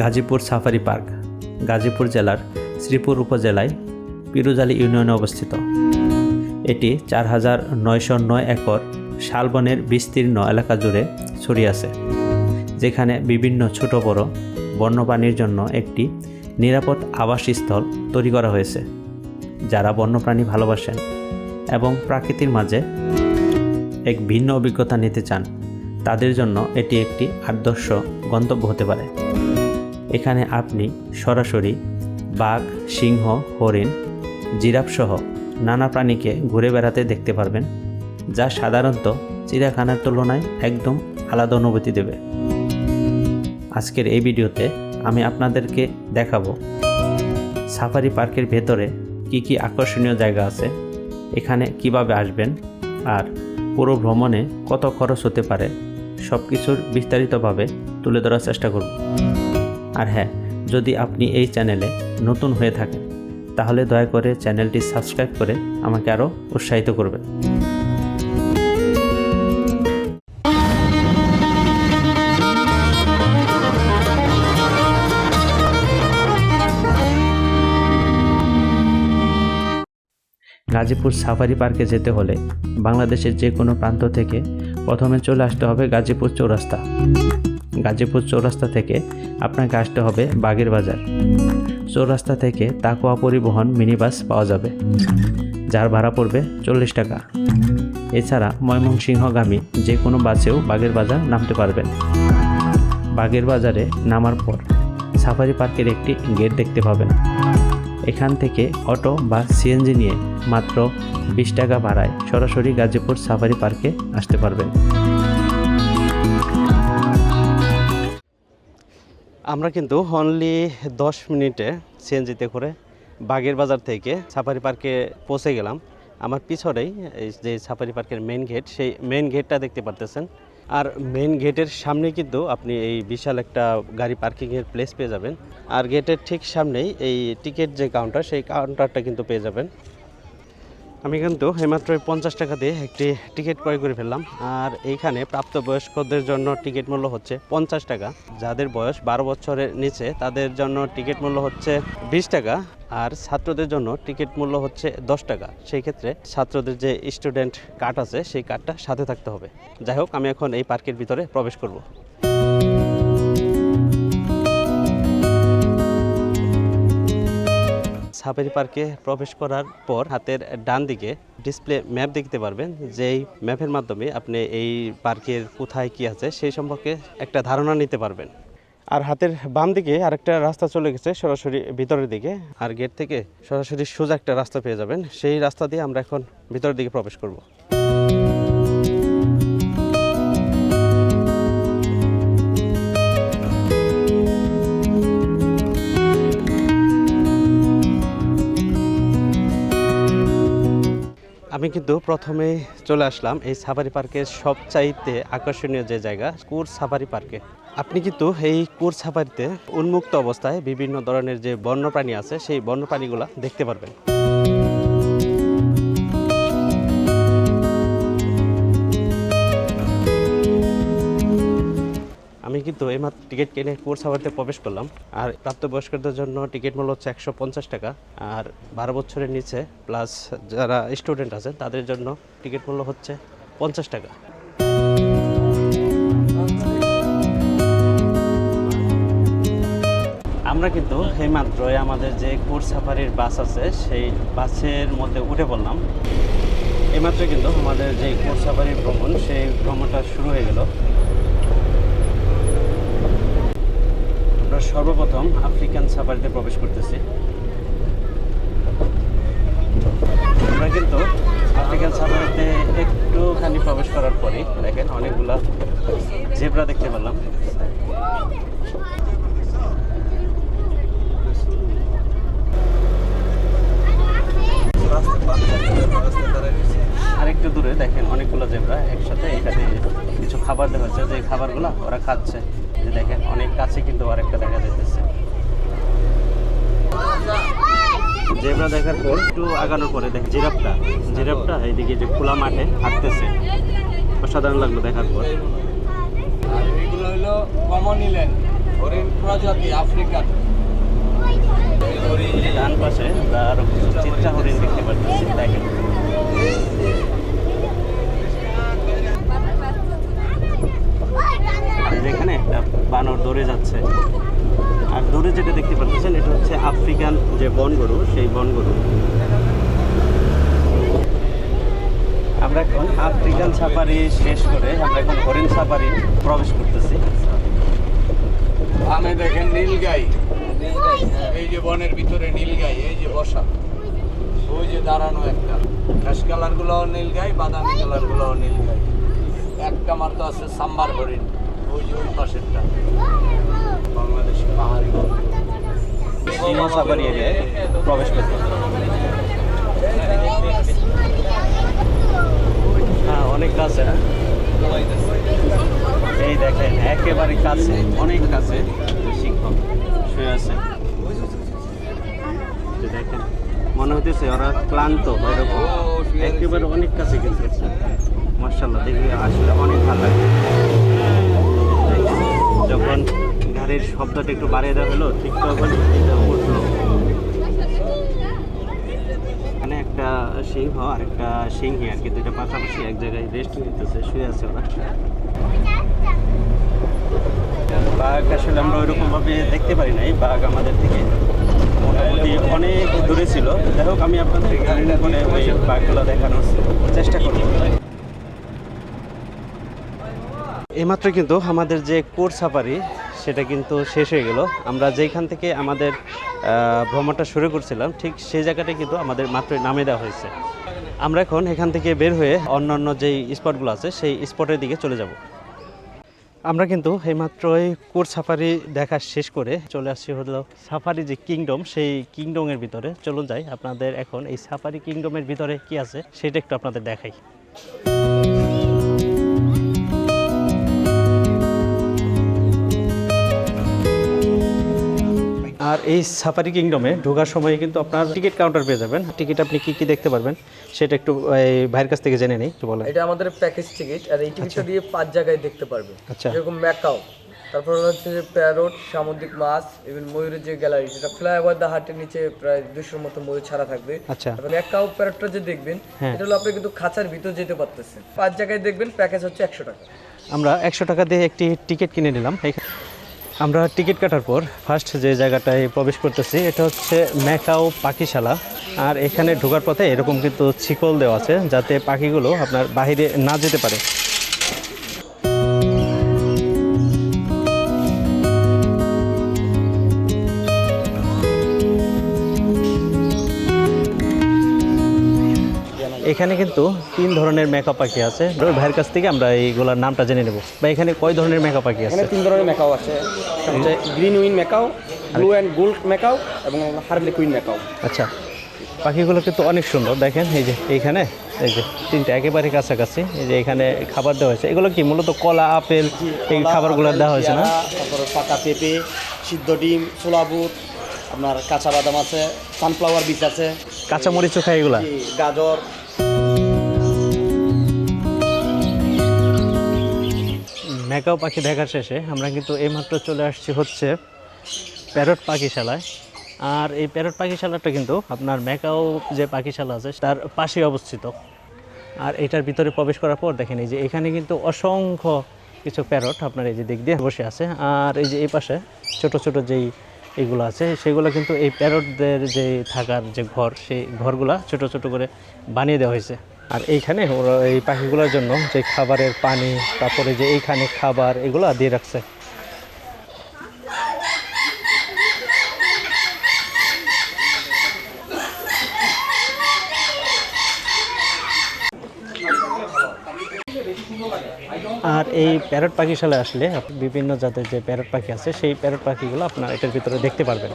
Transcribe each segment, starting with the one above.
Gazipur safari park, Gazipur জেলার শ্রীপুর উপজেলায় পিরুজালি ইউনিয়নে অবস্থিত। এটি চার হাজার নয়শো নয় একর শালবনের বিস্তীর্ণ এলাকা জুড়ে ছড়িয়ে আছে, যেখানে বিভিন্ন ছোট বড় বন্যপ্রাণীর জন্য একটি নিরাপদ আবাসস্থল তৈরি করা হয়েছে, যারা বন্যপ্রাণী ভালোবাসেন এবং প্রকৃতির মাঝে এক ভিন্ন অভিজ্ঞতা নিতে চান। তাদের জন্য এটি একটি আদর্শ গন্তব্য হতে পারে। এখানে আপনি সরাসরি বাঘ, সিংহ, হরিণ, জিরাফসহ নানা প্রাণীকে ঘুরে বেড়াতে দেখতে পারবেন, যা সাধারণত চিড়িয়াখানার তুলনায় একদম আলাদা অনুভূতি দেবে। আজকের এই ভিডিওতে আমি আপনাদেরকে দেখাবো সাফারি পার্কের ভেতরে কি কি আকর্ষণীয় জায়গা আছে, এখানে কীভাবে আসবেন, আর পুরো ভ্রমণে কত খরচ হতে পারে সব কিছুর বিস্তারিতভাবে তুলে ধরার চেষ্টা করব। আর হ্যাঁ যদি আপনি এই চ্যানেলে নতুন হয়ে থাকেন, তাহলে দয়া করে চ্যানেলটি সাবস্ক্রাইব করে আমাকে আরও উৎসাহিত করবেন। গাজীপুর সাফারি পার্কে যেতে হলে বাংলাদেশের যে কোনো প্রান্ত থেকে প্রথমে চলে আসতে হবে গাজীপুর চৌরাস্তা। গাজীপুর চৌরাস্তা থেকে আপনাকে আসতে হবে বাগের বাজার। চৌরাস্তা থেকে তাকোয়া পরিবহন মিনি বাস পাওয়া যাবে। যার ভাড়া পড়বে চল্লিশ টাকা। এছাড়া ময়মনসিংহগামী যে কোনো বাসেও বাগের বাজার নামতে পারবেন। বাগের বাজারে নামার পর সাফারি পার্কের একটি গেট দেখতে পাবেন। এখান থেকে অটো বা সিএনজি নিয়ে মাত্র বিশ টাকা ভাড়ায় সরাসরি গাজীপুর সাফারি পার্কে আসতে পারবেন। আমরা কিন্তু অনলি দশ মিনিটে সিএনজিতে করে বাগের বাজার থেকে সাফারি পার্কে পৌঁছে গেলাম। আমার পিছনেই এই যে সাফারি পার্কের মেন গেট সেই মেন গেটটা দেখতে পারতেছেন। আর মেন গেটের সামনে কিন্তু আপনি এই বিশাল একটা গাড়ি পার্কিংয়ের প্লেস পেয়ে যাবেন। আর গেটের ঠিক সামনেই এই টিকিট যে কাউন্টার সেই কাউন্টারটা কিন্তু পেয়ে যাবেন। আমি কিন্তু এইমাত্র পঞ্চাশ টাকা দিয়ে একটি টিকিট ক্রয় করে ফেললাম। আর এইখানে প্রাপ্তবয়স্কদের জন্য টিকিট মূল্য হচ্ছে পঞ্চাশ টাকা। যাদের বয়স বারো বছরের নিচে, তাদের জন্য টিকিট মূল্য হচ্ছে বিশ টাকা। আর ছাত্রদের জন্য টিকিট মূল্য হচ্ছে দশ টাকা। সেই ক্ষেত্রে ছাত্রদের যে স্টুডেন্ট কার্ড আছে, সেই কার্ডটা সাথে থাকতে হবে। যাই হোক, আমি এখন এই পার্কের ভিতরে প্রবেশ করব। সাফারি পার্কে প্রবেশ করার পর হাতের ডান দিকে ডিসপ্লে ম্যাপ দেখতে পারবেন যেই ম্যাপের মাধ্যমে আপনি এই পার্কের কোথায় কি আছে সেই সম্পর্কে একটা ধারণা নিতে পারবেন। আর হাতের বাম দিকে আরেকটা রাস্তা চলে গেছে সরাসরি ভিতরের দিকে। আর গেট থেকে সরাসরি সোজা একটা রাস্তা পেয়ে যাবেন। সেই রাস্তা দিয়ে আমরা এখন ভিতরের দিকে প্রবেশ করব। আমি কিন্তু প্রথমে চলে আসলাম এই সাফারি পার্কের সবচাইতে আকর্ষণীয় যে জায়গা, কুর সাফারি পার্কে। আপনি কিন্তু এই কুর সাফারিতে উন্মুক্ত অবস্থায় বিভিন্ন ধরনের যে বন্যপ্রাণী আছে, সেই বন্যপ্রাণীগুলো দেখতে পারবেন। আমি কিন্তু এইমাত্র টিকিট কিনে কোর্স সাফারিতে প্রবেশ করলাম। আর প্রাপ্তবয়স্কদের জন্য টিকিট মূল্য হচ্ছে একশো পঞ্চাশ টাকা। আর বারো বছরের নিচে প্লাস যারা স্টুডেন্ট আছে, তাদের জন্য টিকিট মূল্য হচ্ছে পঞ্চাশ টাকা। আমরা কিন্তু এইমাত্রই আমাদের যে কোর্স সাফারির বাস আছে, সেই বাসের মধ্যে উঠে পড়লাম। এইমাত্র কিন্তু আমাদের যে কোর্স সাফারির ভ্রমণ, সেই ভ্রমণটা শুরু হয়ে গেল আমরা সর্বপ্রথম আফ্রিকান সাফারিতে প্রবেশ করতেছি। আমরা কিন্তু আফ্রিকান সাফারিতে একটুখানি প্রবেশ করার পরেই দেখেন অনেকগুলা জেব্রা দেখতে পেলাম। আরেকটু দূরে দেখেন অনেকগুলো জেব্রা, একসাথে এখানে কিছু খাবার দেওয়া হচ্ছে যে খাবারগুলো ওরা খাচ্ছে। যে দেখেন অনেক কাছে কিন্তু আরেকটা দেখা যাইতেছে। জেব্রা দেখার পর একটু আগানোর পরে দেখ জিরাফটা জিরাফটা এইদিকে যে খোলা মাঠে হাঁটতেছে। অসাধারণ লাগল দেখার পর। এগুলো হলো কমন ইল্যান্ড হরিণ প্রজাতি আফ্রিকান। ডান পাশে আমরা আরও কিছু চিত্রা হরিণ দেখতে পাচ্ছি দেখেন আর যেখানে একটা বানর দৌড়ে যাচ্ছে। আর দূরে যেটা দেখতে পাচ্ছেন, এটা হচ্ছে আফ্রিকান যে বন গরু সেই বন গরু আমরা এখন আফ্রিকান সাফারি শেষ করে আমরা এখন হরিণ সাফারি প্রবেশ করতেছি। আমি দেখেন নীলগাই। এই যে বনের ভিতরে নীলগাই, এই যে বসা। ওই যে দাঁড়ানো একটা। ঘাস কালারগুলো নীলগাই, বাদামি কালারগুলো নীলগাই। একটা মার তো আছে সাম্বার হরিণ। ওই ওই পাশেরটা। পাহাড়ি। সাফারি এরিয়ায় প্রবেশ করতে হ্যাঁ অনেক কাছে না এই দেখেন, একেবারে কাছে, অনেক কাছে সিংহ শুয়ে আছে। দেখেন, মনে হতেছে ওরা ক্লান্ত এরকম। একেবারে অনেক কাছে কিন্তু মার্শাল্লাহ দেখে আসলে অনেক ভালো লাগে যখন গাড়ির শব্দটা একটু বাড়িয়ে দেওয়া হলো, ঠিক তখন উঠল। এখানে একটা সিংহ আর একটা সিংহী আর কি, দুইটা পাশাপাশি এক জায়গায় রেস্ট নিতেছে, শুয়ে আছে ওরা। বাঘ আসলে আমরা ওইরকম ভাবে দেখতে পারি নাই, বাঘ আমাদের থেকে মোটামুটি অনেক দূরে ছিল। যাই হোক, আমি আপনাদের গাড়ি করে ওই বাঘগুলো দেখানোর চেষ্টা করব। এইমাত্র কিন্তু আমাদের যে কোর সাফারি, সেটা কিন্তু শেষ হয়ে গেল। আমরা যেখান থেকে আমাদের ভ্রমণটা শুরু করছিলাম, ঠিক সেই জায়গাটায় কিন্তু আমাদের মাত্রই নামে দেওয়া হয়েছে। আমরা এখন এখান থেকে বের হয়ে অন্যান্য যেই স্পটগুলো আছে, সেই স্পটের দিকে চলে যাব। আমরা কিন্তু এইমাত্রই কোর সাফারি দেখা শেষ করে চলে আসছি হলো সাফারি যে কিংডম, সেই কিংডমের ভিতরে। চলুন যাই, আপনাদের এখন এই সাফারি কিংডমের ভিতরে কি আছে, সেটা একটু আপনাদের দেখাই। এই সাফারি কিংডমে ঢোকার সময় কিন্তু আপনার টিকিট কাউন্টার পেয়ে যাবেন। টিকিট আপনি কি কি দেখতে পারবেন সেটা একটু ভাইয়ের কাছ থেকে জেনে নিই একটু বলেন। এটা আমাদের প্যাকেজ টিকিট আর এই টিকিটটা দিয়ে পাঁচ জায়গায় দেখতে পারবে আচ্ছা। যেরকম ম্যাকাও তারপর হচ্ছে যে প্যারোট সামুদ্রিক মাছ ইভেন ময়ূরের যে গ্যালারি সেটা ফ্লাইওভার দা হাটের নিচে প্রায় দুশোর মতো ময়ূর ছাড়া থাকবে। আচ্ছা। ম্যাকাও প্যারোটটা যে দেখবেন হ্যাঁ। এটা হলো আপনি কিন্তু খাঁচার ভিতর যেতে পারতেছেন। পাঁচ জায়গায় দেখবেন প্যাকেজ হচ্ছে একশো টাকা। আমরা একশো টাকা দিয়ে একটি টিকিট কিনে নিলাম। আমরা টিকিট কাটার পর ফার্স্ট যে জায়গাটায় প্রবেশ করতেছি, এটা হচ্ছে ম্যাকাও পাখিশালা। আর এখানে ঢোকার পথে এরকম কিন্তু ছিকল দেওয়া আছে, যাতে পাখিগুলো আপনার বাহিরে না যেতে পারে। কিন্তু তিন ধরনের মেকআপ পাখি আছে। ভাইয়ের কাছ থেকে আমরা এইগুলোর নামটা জেনে নেব। বা এখানে কয় ধরনের মেকআপ পাখি আছে? তিন ধরনের মেকাও আছে। Green wing macaw blue and gold macaw এবং হার্লি কুইন মেকাও আচ্ছা পাখিগুলো কিন্তু অনেক সুন্দর। দেখেন এই যে এইখানে এই যে তিনটা একেবারে কাছাকাছি। এই যে এখানে খাবার দেওয়া হয়েছে। এগুলো কি মূলত কলা আপেল এই খাবারগুলো দেওয়া হয়েছে না? তারপরে পাকা পেঁপে সিদ্ধ ডিম ছোলা বুট আপনার কাঁচা বাদাম আছে সানফ্লাওয়ার বীজ আছে। কাঁচা মরিচও খায় এগুলা? গাজর। মেকাও পাখি দেখার শেষে আমরা কিন্তু এইমাত্র চলে আসছি হচ্ছে প্যারট পাখিশালায়। আর এই প্যারট পাখিশালাটা কিন্তু আপনার মেকাও যে পাখিশালা আছে, তার পাশে অবস্থিত। আর এটার ভিতরে প্রবেশ করার পর দেখেন এই যে এখানে কিন্তু অসংখ্য কিছু প্যারট আপনার এই যে দিক দিয়ে বসে আছে। আর এই যে এই পাশে ছোট ছোট যেই এগুলো আছে, সেগুলো কিন্তু এই প্যারটদের যে থাকার যে ঘর, সেই ঘরগুলা ছোট ছোট করে বানিয়ে দেওয়া হয়েছে। আর এইখানে ওরা এই পাখিগুলোর জন্য যে খাবারের পানি, তারপরে যে এইখানে খাবার, এগুলো দিয়ে রাখছে। আর এই প্যারট পাখিশালায় আসলে বিভিন্ন জাতের যে প্যারট পাখি আছে, সেই প্যারট পাখিগুলো আপনার এটার ভিতরে দেখতে পারবেন।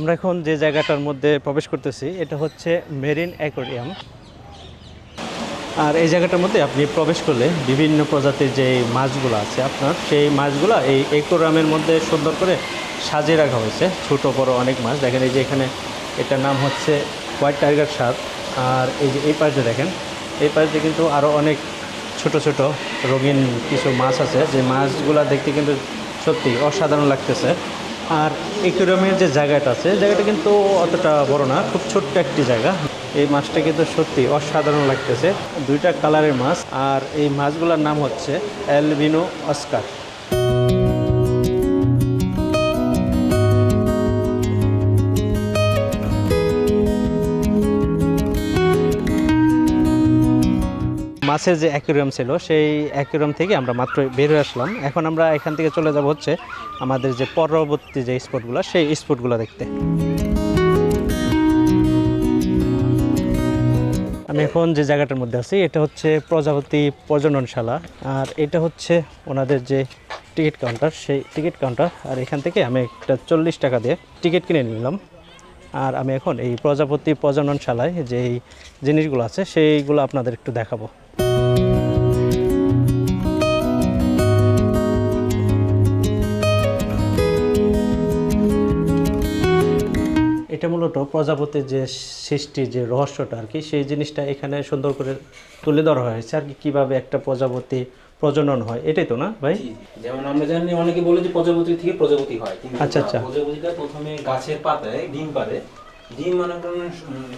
আমরা এখন যে জায়গাটার মধ্যে প্রবেশ করতেছি, এটা হচ্ছে মেরিন অ্যাকোরিয়াম। আর এই জায়গাটার মধ্যে আপনি প্রবেশ করলে বিভিন্ন প্রজাতির যে মাছগুলো আছে আপনার, সেই মাছগুলো এই অ্যাকোরিয়ামের মধ্যে সুন্দর করে সাজিয়ে রাখা হয়েছে। ছোট, বড় অনেক মাছ। দেখেন এই যে এখানে এটার নাম হচ্ছে হোয়াইট টাইগার শার্ক। আর এই যে এই পাশে দেখেন, এই পাশে কিন্তু আরও অনেক ছোট ছোট রঙিন কিছু মাছ আছে। যে মাছগুলো দেখতে কিন্তু সত্যি অসাধারণ লাগতেছে। আর একুরিয়ামের যে জায়গাটা আছে, জায়গাটা কিন্তু অতটা বড় না, খুব ছোট্ট একটি জায়গা। এই মাছটা কিন্তু সত্যি অসাধারণ লাগতেছে। দুইটা কালারের মাছ, আর এই মাছগুলোর নাম হচ্ছে অ্যালবিনো অস্কার। মাছের যে অ্যাকুরিয়াম ছিল, সেই অ্যাকুরিয়াম থেকে আমরা মাত্র বের হয়ে আসলাম। এখন আমরা এখান থেকে চলে যাব হচ্ছে আমাদের যে পরবর্তী যে স্পটগুলো, সেই স্পটগুলো দেখতে। আমি এখন যে জায়গাটার মধ্যে আছি, এটা হচ্ছে প্রজাপতি প্রজননশালা আর এটা হচ্ছে ওনাদের যে টিকিট কাউন্টার, সেই টিকিট কাউন্টার। আর এখান থেকে আমি একটা চল্লিশ টাকা দিয়ে টিকিট কিনে নিলাম। আর আমি এখন এই প্রজাপতি প্রজননশালায় যেই জিনিসগুলো আছে, সেইগুলো আপনাদের একটু দেখাবো। এটা মূলত প্রজাপতির যে সৃষ্টির যে রহস্যটা আর কি সেই জিনিসটা এখানে সুন্দর করে তুলে ধরা হয়েছে আর কি কীভাবে একটা প্রজাপতি প্রজনন হয় এটাই তো না ভাই? যেমন আমরা জানি অনেকে বলে যে প্রজাপতি থেকে প্রজাপতি হয় আচ্ছা, আচ্ছা। প্রজাপতিটা প্রথমে গাছের পাতায় ডিম পারে ডিম মনে করেন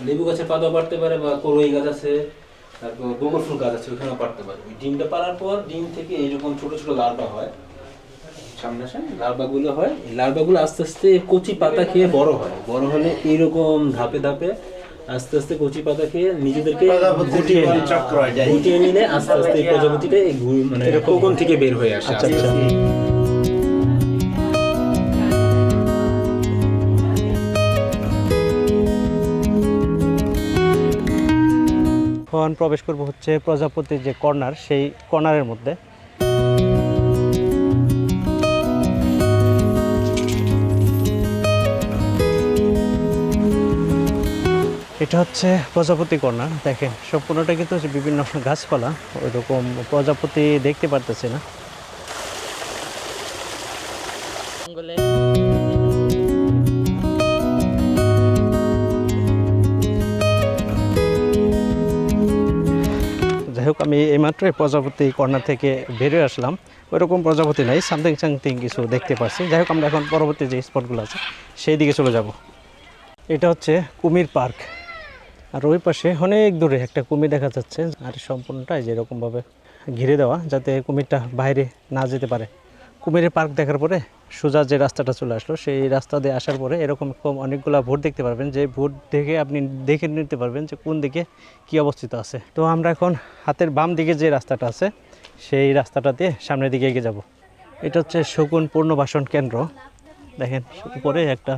লেবু গাছের পাতাও পারতে পারে বা করই গাছ আছে তারপর গোবর ফুল গাছ আছে ওখানেও পারতে পারে। ওই ডিমটা পারার পর ডিম থেকে এইরকম ছোট ছোট লার্ভা হয়। সামনে আসেন লার্ভাগুলো হয় লার্ভাগুলো আস্তে আস্তে কচি পাতা খেয়ে বড় হয় বড় হলে এইরকম ধাপে ধাপে আস্তে আস্তে কচি পাতা খেয়ে নিজেদেরকে গুটিয়ে নেয়। গুটিয়ে নিলে আস্তে আস্তে এই প্রজাপতিটা এই মানে কোকন থেকে বের হয়ে আসে আচ্ছা, আচ্ছা। এখন প্রবেশ করব হচ্ছে প্রজাপতির যে কর্নার সেই কর্নারের মধ্যে এটা হচ্ছে প্রজাপতি কর্নার দেখেন সম্পূর্ণটা কিন্তু বিভিন্ন গাছপালা ওই রকম প্রজাপতি দেখতে পারতেছি না। যাই হোক আমি এইমাত্র প্রজাপতি কর্নার থেকে বেরিয়ে আসলাম। ওইরকম প্রজাপতি নাই সামথিং সামথিং কিছু দেখতে পাচ্ছি যাই হোক আমরা এখন পরবর্তী যে স্পটগুলো আছে সেই দিকে চলে যাব। এটা হচ্ছে কুমির পার্ক। আর ওই পাশে অনেক দূরে একটা কুমির দেখা যাচ্ছে, আর সম্পূর্ণটাই যেরকমভাবে ঘিরে দেওয়া, যাতে কুমিরটা বাইরে না যেতে পারে। কুমিরের পার্ক দেখার পরে সোজা যে রাস্তাটা চলে আসলো, সেই রাস্তা দিয়ে আসার পরে এরকম কম অনেকগুলো ভোট দেখতে পারবেন। যে ভোট দেখে আপনি দেখে নিতে পারবেন যে কোন দিকে কী অবস্থিত আছে। তো আমরা এখন হাতের বাম দিকে যে রাস্তাটা আছে, সেই রাস্তাটা দিয়ে সামনের দিকে এগিয়ে যাব। এটা হচ্ছে শকুন পূর্ণবাসন কেন্দ্র। দেখেন, উপরে একটা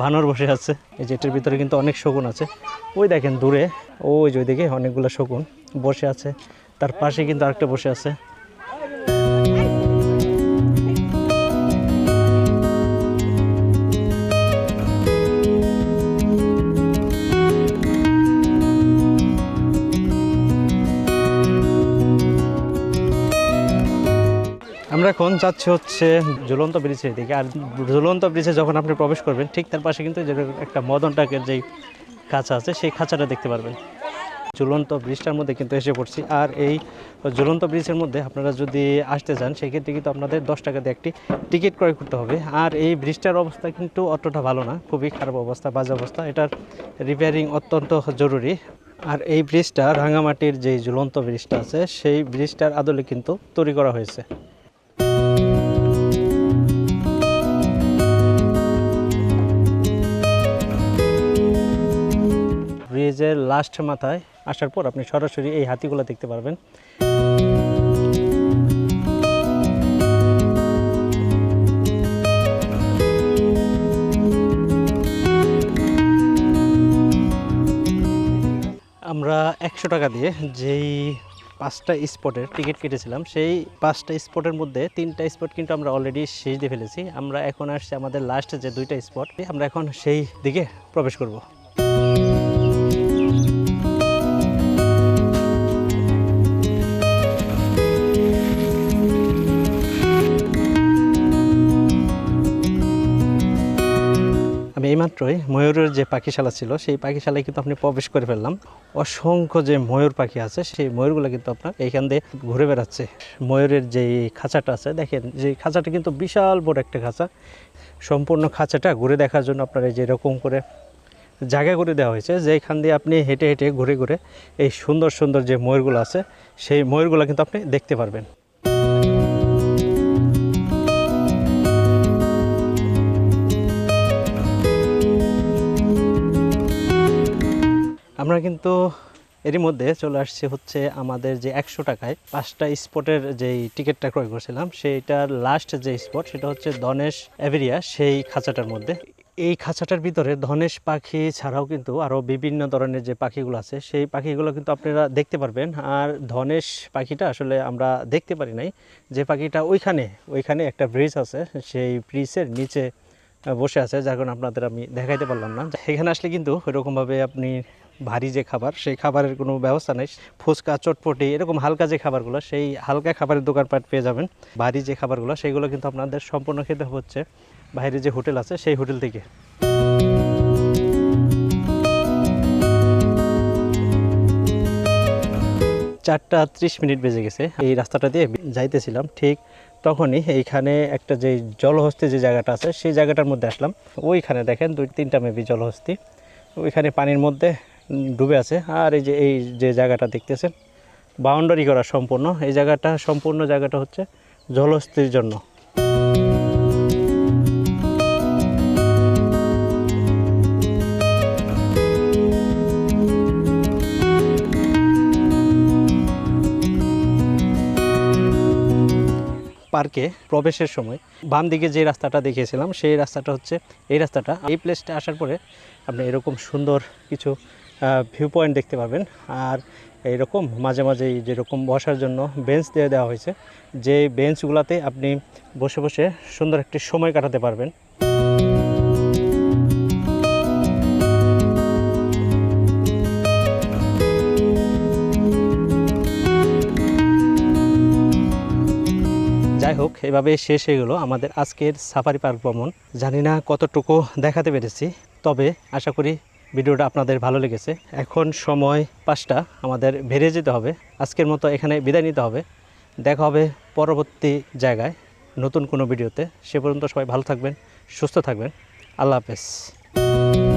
বানর বসে আছে। এই যেটার ভিতরে কিন্তু অনেক শকুন আছে। ওই দেখেন দূরে, ওই যে ওইদিকে অনেকগুলো শকুন বসে আছে। তার পাশে কিন্তু আরেকটা বসে আছে। আমরা এখন যাচ্ছি হচ্ছে ঝুলন্ত ব্রিজের দিকে। আর ঝুলন্ত ব্রিজে যখন আপনি প্রবেশ করবেন, ঠিক তার পাশে কিন্তু যে একটা মদন টাকের যেই খাঁচা আছে, সেই খাঁচাটা দেখতে পারবেন। ঝুলন্ত ব্রিজটার মধ্যে কিন্তু এসে পড়ছি। আর এই ঝুলন্ত ব্রিজের মধ্যে আপনারা যদি আসতে চান, সেক্ষেত্রে কিন্তু আপনাদের দশ টাকা দিয়ে একটি টিকিট ক্রয় করতে হবে। আর এই ব্রিজটার অবস্থা কিন্তু অতটা ভালো না, খুবই খারাপ অবস্থা, বাজে অবস্থা। এটার রিপেয়ারিং অত্যন্ত জরুরি। আর এই ব্রিজটা রাঙামাটির যেই ঝুলন্ত ব্রিজটা আছে, সেই ব্রিজটার আদলে কিন্তু তৈরি করা হয়েছে। ব্রিজের লাস্ট মাথায় আসার পর আপনি সরাসরি এই হাতিগুলো দেখতে পারবেন। আমরা একশো টাকা দিয়ে যেই পাঁচটা স্পটের টিকিট কেটেছিলাম, সেই পাঁচটা স্পটের মধ্যে তিনটা স্পট কিন্তু আমরা অলরেডি শেষ দিয়ে ফেলেছি। আমরা এখন আসছি আমাদের লাস্ট যে দুইটা স্পট আমরা এখন সেই দিকে প্রবেশ করব। আমি এইমাত্র এইমাত্রই ময়ূরের যে পাখিশালা ছিল, সেই পাখিশালায় কিন্তু আপনি প্রবেশ করে ফেললাম। অসংখ্য যে ময়ূর পাখি আছে, সেই ময়ূরগুলো কিন্তু আপনার এইখান দিয়ে ঘুরে বেড়াচ্ছে। ময়ূরের যে খাঁচাটা আছে, দেখেন, যে খাঁচাটা কিন্তু বিশাল বড় একটা খাঁচা। সম্পূর্ণ খাঁচাটা ঘুরে দেখার জন্য আপনার এই যে এরকম করে জায়গা করে দেওয়া হয়েছে, যে যেখান দিয়ে আপনি হেঁটে হেঁটে ঘুরে ঘুরে এই সুন্দর সুন্দর যে ময়ূরগুলো আছে, সেই ময়ূরগুলো কিন্তু আপনি দেখতে পারবেন। আমরা কিন্তু এরই মধ্যে চলে আসছে হচ্ছে আমাদের যে একশো টাকায় পাঁচটা স্পটের যেই টিকিটটা ক্রয় করছিলাম, সেইটার লাস্ট যে স্পট সেটা হচ্ছে ধনেশ এভেরিয়া, সেই খাঁচাটার মধ্যে। এই খাঁচাটার ভিতরে ধনেশ পাখি ছাড়াও কিন্তু আরও বিভিন্ন ধরনের যে পাখিগুলো আছে, সেই পাখিগুলো কিন্তু আপনারা দেখতে পারবেন। আর ধনেশ পাখিটা আসলে আমরা দেখতে পারি নাই, যে পাখিটা ওইখানে ওইখানে একটা ব্রিজ আছে, সেই ব্রিজের নিচে বসে আছে, যার কারণে আপনাদের আমি দেখাইতে পারলাম না। এখানে আসলে কিন্তু ওইরকমভাবে আপনি ভারী যে খাবার, সেই খাবারের কোনো ব্যবস্থা নেই। ফুচকা, চটপটি, এরকম হালকা যে খাবারগুলো, সেই হালকা খাবারের দোকানপাট পেয়ে যাবেন। ভারী যে খাবারগুলো সেইগুলো কিন্তু আপনাদের সম্পূর্ণ খেতে হচ্ছে বাইরে যে হোটেল আছে, সেই হোটেল থেকে। চারটা ত্রিশ মিনিট বেজে গেছে, এই রাস্তাটা দিয়ে যাইতেছিলাম। ঠিক তখনই এইখানে একটা যে জলহস্তি যে জায়গাটা আছে, সেই জায়গাটার মধ্যে আসলাম। ওইখানে দেখেন দুই তিনটা মেবি জলহস্তি। ওইখানে পানির মধ্যে ডুবে আছে। আর এই যে এই যে জায়গাটা দেখতেছেন, বাউন্ডারি করা সম্পূর্ণ। এই জায়গাটা, সম্পূর্ণ জায়গাটা হচ্ছে জলস্থির জন্য। পার্কে প্রবেশের সময় বাম দিকে যে রাস্তাটা দেখিয়েছিলাম, সেই রাস্তাটা হচ্ছে, এই রাস্তাটা, এই প্লেসটা আসার পরে আপনি এরকম সুন্দর কিছু ভিউ পয়েন্ট দেখতে পাবেন। আর এরকম মাঝে মাঝে যেরকম বসার জন্য বেঞ্চ দিয়ে দেওয়া হয়েছে, যে বেঞ্চগুলোতে আপনি বসে বসে সুন্দর একটি সময় কাটাতে পারবেন। যাই হোক, এভাবে শেষ হয়ে গেলো আমাদের আজকের সাফারি পার্ক ভ্রমণ। জানি না কতটুকু দেখাতে পেরেছি, তবে আশা করি ভিডিওটা আপনাদের ভালো লেগেছে। এখন সময় পাঁচটা, আমাদের বেরিয়ে যেতে হবে। আজকের মতো এখানে বিদায় নিতে হবে। দেখা হবে পরবর্তী জায়গায় নতুন কোনো ভিডিওতে। সে পর্যন্ত সবাই ভালো থাকবেন, সুস্থ থাকবেন। আল্লাহ হাফেজ।